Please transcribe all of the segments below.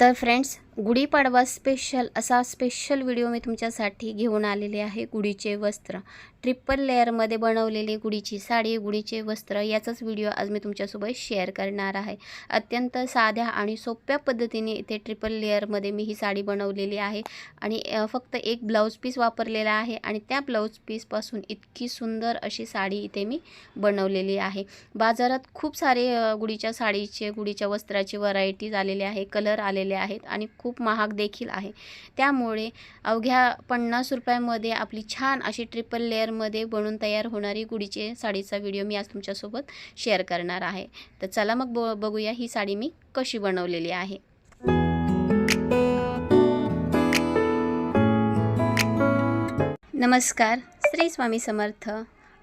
तर friends Gudi Padwa special असा special video मी तुमच्यासाठी घेऊन आलेले आहे. गुढीचे वस्त्र. ट्रिपल लेअरमध्ये बनवलेली गुढीची साडी गुढीचे वस्त्र याचाच व्हिडिओ आज मी तुमच्यासोबत शेअर करणार आहे. अत्यंत साध्या आणि सोप्या पद्धतीने इथे ट्रिपल लेअरमध्ये मी ही साडी बनवलेली आहे. आणि फक्त एक ब्लाऊज पीस वापरलेला आहे आणि त्या ब्लाऊज पीसपासून इतकी सुंदर अशी साडी इथे मी बनवलेली आहे. बाजारात खूप सारे गुढीच्या साडीचे गुढीच्या वस्त्राचे व्हरायटीज आलेले आहे कलर आलेले आहेत आणि खूप खूप महाग देखील आहे. त्यामुळे अवघ्या पन्नास रुपयामध्ये आपली छान अशी ट्रिपल लेअरमध्ये बनून तयार होणारी गुढीचे साडीचा व्हिडिओ मी आज तुमच्यासोबत शेअर करणार आहे. तर चला मग ब बघूया ही साडी मी कशी बनवलेली आहे. नमस्कार श्री स्वामी समर्थ.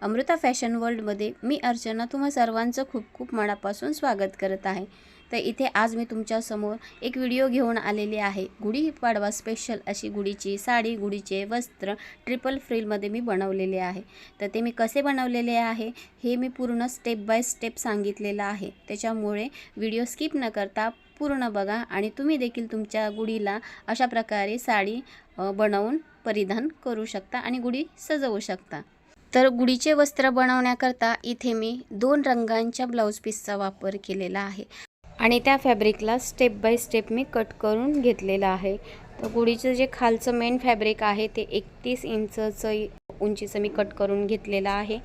अमृता फॅशन वर्ल्डमध्ये मी अर्चना तुम्हा सर्वांचं खूप खूप मनापासून स्वागत करत आहे. तर इथे आज मी तुमच्यासमोर एक व्हिडिओ घेऊन आलेली आहे. गुढीपाडवा स्पेशल अशी गुढीची साडी गुढीचे वस्त्र ट्रिपल फ्रिलमध्ये मी बनवलेले आहे. तर ते मी कसे बनवलेले आहे हे मी पूर्ण स्टेप बाय स्टेप सांगितलेलं आहे. त्याच्यामुळे व्हिडिओ स्किप न करता पूर्ण बघा आणि तुम्ही देखील तुमच्या गुढीला अशा प्रकारे साडी बनवून परिधान करू शकता आणि गुढी सजवू शकता. तर गुढीचे वस्त्र बनवण्याकरता इथे मी दोन रंगांच्या ब्लाऊज पीसचा वापर केलेला आहे. आणि त्या फॅब्रिकला स्टेप बाय स्टेप मी कट करून घेतलेलं आहे. तर गुढीचं जे खालचं मेन फॅब्रिक आहे ते एकतीस इंचचं उंचीचं मी कट करून घेतलेलं आहे.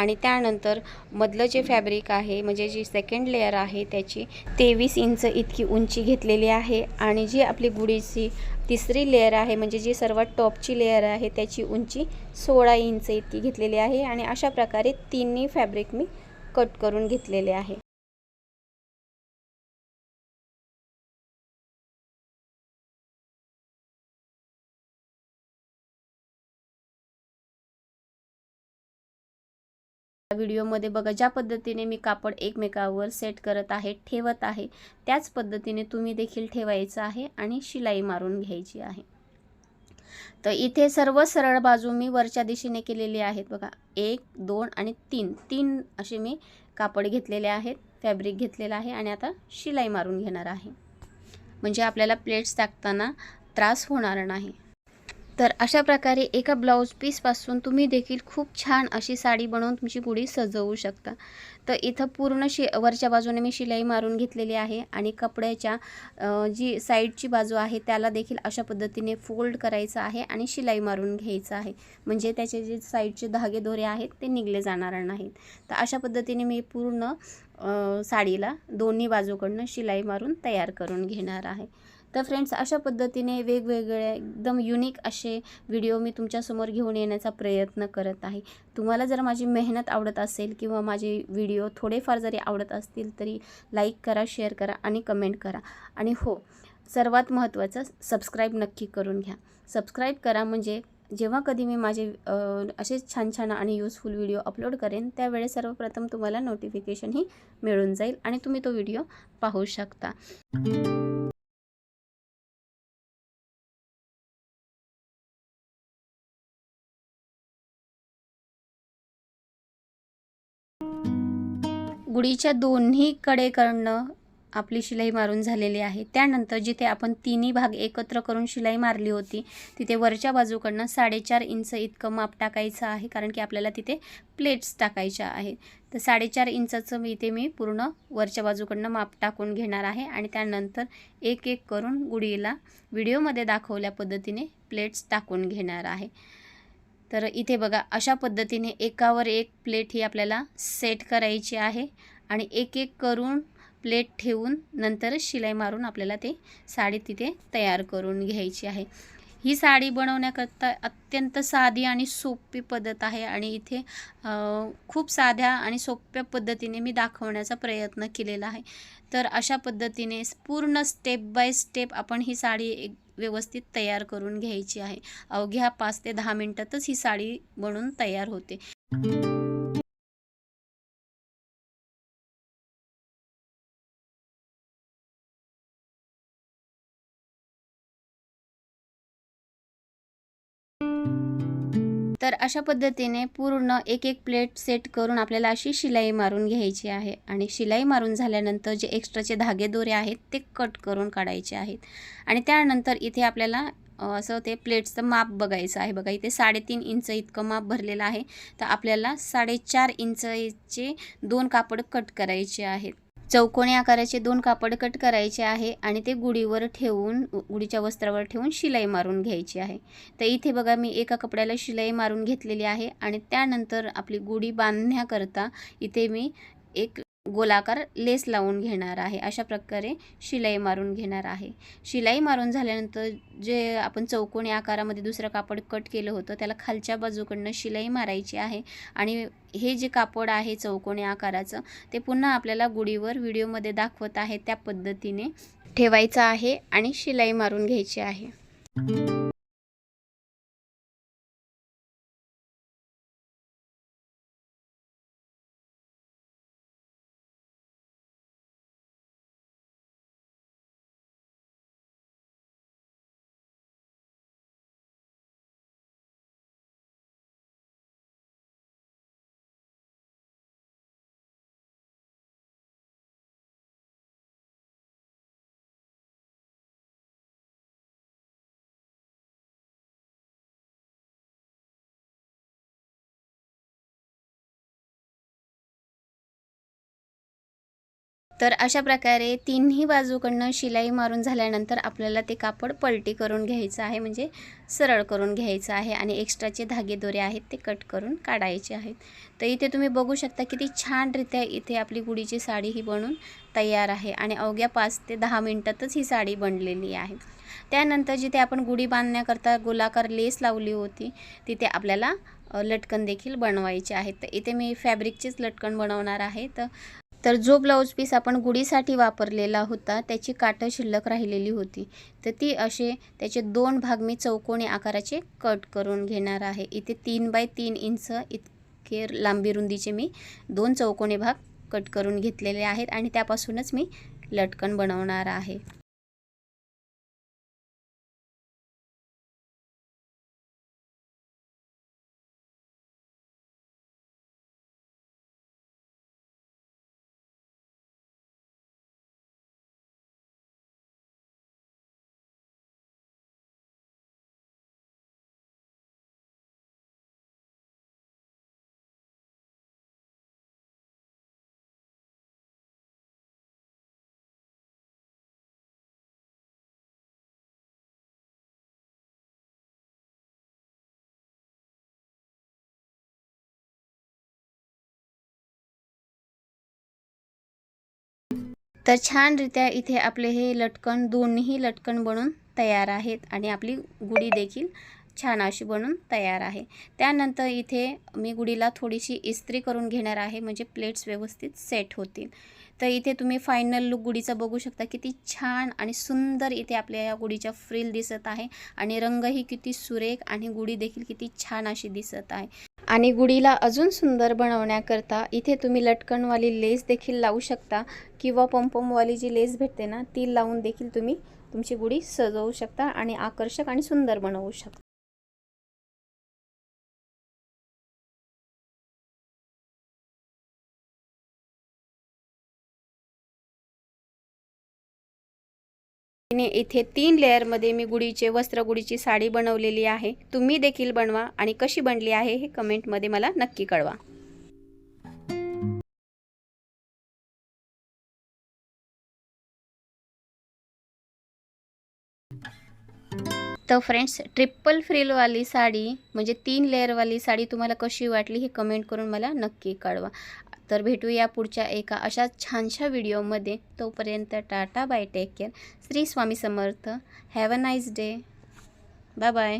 आणि त्यानंतर मधलं जे फॅब्रिक आहे म्हणजे जी सेकंड लेअर आहे त्याची तेवीस इंच इतकी उंची घेतलेली आहे. आणि जी आपली गुढीची तिसरी लेअर आहे म्हणजे जी सर्वात टॉपची लेअर आहे त्याची उंची सोळा इंच इतकी घेतलेली आहे. आणि अशा प्रकारे तिन्ही फॅब्रिक मी कट करून घेतलेले आहे. व्हिडिओमध्ये बघा ज्या पद्धतीने मी कापड एकमेकावर सेट करत आहे ठेवत आहे त्याच पद्धतीने तुम्ही देखील ठेवायचं आहे आणि शिलाई मारून घ्यायची आहे. तर इथे सर्व सरळ बाजू मी वरच्या दिशेने केलेली आहेत बघा. एक दोन आणि तीन. तीन असे मी कापड घेतलेले आहेत फॅब्रिक घेतलेलं आहे आणि आता शिलाई मारून घेणार आहे. म्हणजे आपल्याला प्लेट्स टाकताना त्रास होणार नाही. तर अशा प्रकारे एका ब्लाऊज पीसपासून तुम्ही देखील खूप छान अशी साडी बनवून तुमची गुढी सजवू शकता. तर इथं पूर्ण शि वरच्या बाजूने मी शिलाई मारून घेतलेली आहे आणि कपड्याच्या जी साईडची बाजू आहे त्याला देखील अशा पद्धतीने फोल्ड करायचं आहे आणि शिलाई मारून घ्यायचं आहे. म्हणजे त्याचे जे साईडचे धागे दोरे आहेत ते निघले जाणार नाहीत. तर अशा पद्धतीने मी पूर्ण साडीला दोन्ही बाजूकडनं शिलाई मारून तयार करून घेणार आहे. तर फ्रेंड्स अशा पद्धतीने वेगवेगळे एकदम युनिक असे व्हिडिओ मी तुमच्यासमोर घेऊन येण्याचा प्रयत्न करत आहे. तुम्हाला जर माझी मेहनत आवडत असेल किंवा माझे व्हिडिओ थोडेफार जरी आवडत असतील तरी लाईक करा शेअर करा आणि कमेंट करा. आणि हो सर्वात महत्त्वाचं सबस्क्राईब नक्की करून घ्या. सबस्क्राईब करा म्हणजे जेव्हा कधी मी माझे असे असेच छान छान आणि युजफुल व्हिडिओ अपलोड करेन त्यावेळेस सर्वप्रथम तुम्हाला नोटिफिकेशनही मिळून जाईल आणि तुम्ही तो व्हिडिओ पाहू शकता. गुढीच्या दोन्हीकडे करणं आपली शिलाई मारून झालेली आहे. त्यानंतर जिथे आपण तिन्ही भाग एकत्र करून शिलाई मारली होती तिथे वरच्या बाजूकडनं साडेचार इंच इतकं माप टाकायचं आहे कारण की आपल्याला तिथे प्लेट्स टाकायच्या आहेत. तर साडेचार इंचाचं मी इथे मी पूर्ण वरच्या बाजूकडनं माप टाकून घेणार आहे आणि त्यानंतर एक एक करून गुढीला व्हिडिओमध्ये दाखवल्या पद्धतीने प्लेट्स टाकून घेणार आहे. तर इथे बघा अशा पद्धतीने एकावर एक प्लेट ही आपल्याला सेट करायची आहे आणि एक एक करून प्लेट ठेवून नंतर शिलाई मारून आपल्याला ते साडी तिथे तयार करून घ्यायची आहे. ही साडी बनवण्याकरता अत्यंत साधी आणि सोपी पद्धत आहे आणि इथे खूप साध्या आणि सोप्या पद्धतीने मी दाखवण्याचा प्रयत्न केलेला आहे. तर अशा पद्धतीने पूर्ण स्टेप बाय स्टेप आपण ही साडी एक व्यवस्थित तयार करून घ्यायची आहे. अवघ्या पाच ते दहा मिनटातच ही साडी बनून तयार होते. तर अशा पद्धतीने पूर्ण एक एक प्लेट सेट करून आपल्याला अशी शिलाई मारून घ्यायची आहे. आणि शिलाई मारून झाल्यानंतर जे एक्स्ट्राचे धागे दोरे आहेत ते कट करून काढायचे आहेत. आणि त्यानंतर इथे आपल्याला असं ते प्लेट्सचं माप बघायचं आहे. बघा इथे साडेतीन इंच इतकं माप भरलेलं आहे. तर आपल्याला साडेचार इंचचे दोन कापड कट करायचे आहेत. चौकोनी आकाराचे दोन कापड कट करायचे आहे आणि ते गुढीवर ठेवून गुढीच्या वस्त्रावर ठेवून शिलाई मारून घ्यायची आहे. तर इथे बघा मी एका कपड्याला शिलाई मारून घेतलेली आहे आणि त्यानंतर आपली गुढी बांधण्याकरता इथे मी एक गोलाकार लेस लावून घेणार आहे. अशा प्रकारे शिलाई मारून घेणार आहे. शिलाई मारून झाल्यानंतर जे आपण चौकोनी आकारामध्ये दुसरं कापड कट केलं होतं त्याला खालच्या बाजूकडनं शिलाई मारायची आहे. आणि हे जे कापड आहे चौकोनी आकाराचं ते पुन्हा आपल्याला गुढीवर व्हिडिओमध्ये दाखवत आहे. त्या पद्धतीने ठेवायचं आहे आणि शिलाई मारून घ्यायची आहे. तर अशा प्रकारे तिन्ही बाजूकडनं शिलाई मारून झाल्यानंतर आपल्याला ते कापड पलटी करून घ्यायचं आहे म्हणजे सरळ करून घ्यायचं आहे आणि एक्स्ट्राचे धागे दोरे आहेत ते कट करून काढायचे आहेत. तर इथे तुम्ही बघू शकता किती छानरित्या इथे आपली गुढीची साडी ही बनून तयार आहे आणि अवघ्या पाच ते दहा मिनटातच ही साडी बनलेली आहे. त्यानंतर जिथे आपण गुढी बांधण्याकरता गोलाकार लेस लावली होती तिथे आपल्याला लटकन देखील बनवायचे आहेत. तर इथे मी फॅब्रिकचेच लटकन बनवणार आहे. तर तर जो ब्लाऊज पीस आपण गुढीसाठी वापरलेला होता त्याची काटं शिल्लक राहिलेली होती. तर ती असे त्याचे दोन भाग मी चौकोनी आकाराचे कट करून घेणार आहे. इथे तीन बाय तीन इंच इतके लांबी रुंदीचे मी दोन चौकोनी भाग कट करून घेतलेले आहेत आणि त्यापासूनच मी लटकन बनवणार आहे. तर छानरित्या इथे आपले हे लटकन दोन्ही लटकन बनून तयार आहेत आणि आपली गुढी देखील छान अशी बनून तयार आहे. त्यानंतर इथे मी गुढीला थोडीशी इस्त्री करून घेणार आहे म्हणजे प्लेट्स व्यवस्थित सेट होतील. तर इथे तुम्ही फायनल लुक गुढीचा बघू शकता किती छान आणि सुंदर इथे आपल्या या गुढीच्या फ्रिल दिसत आहे आणि रंगही किती सुरेख आणि गुढी देखील किती छान अशी दिसत आहे. आणि गुढीला अजून सुंदर बनवण्याकरता इथे तुम्ही लटकणवाली लेस देखील लावू शकता किंवा पंपमवाली जी लेस भेटते ना ती लावून देखील तुम्ही तुमची गुढी सजवू शकता आणि आकर्षक आणि सुंदर बनवू शकता. पद्धतीने इथे तीन लेअरमध्ये मी गुडीचे वस्त्र गुढीची साडी बनवलेली आहे. तुम्ही देखील बनवा आणि कशी बनली आहे हे कमेंटमध्ये मला नक्की कळवा. तर फ्रेंड्स ट्रिपल फ्रिलवाली साडी म्हणजे तीन लेअरवाली साडी तुम्हाला कशी वाटली हे कमेंट करून मला नक्की कळवा. तर भेटूया पुढच्या एका अशा छानशा व्हिडिओमध्ये. तोपर्यंत tata bye take care. Shri Swami Samarth. Have a nice day. Bye bye.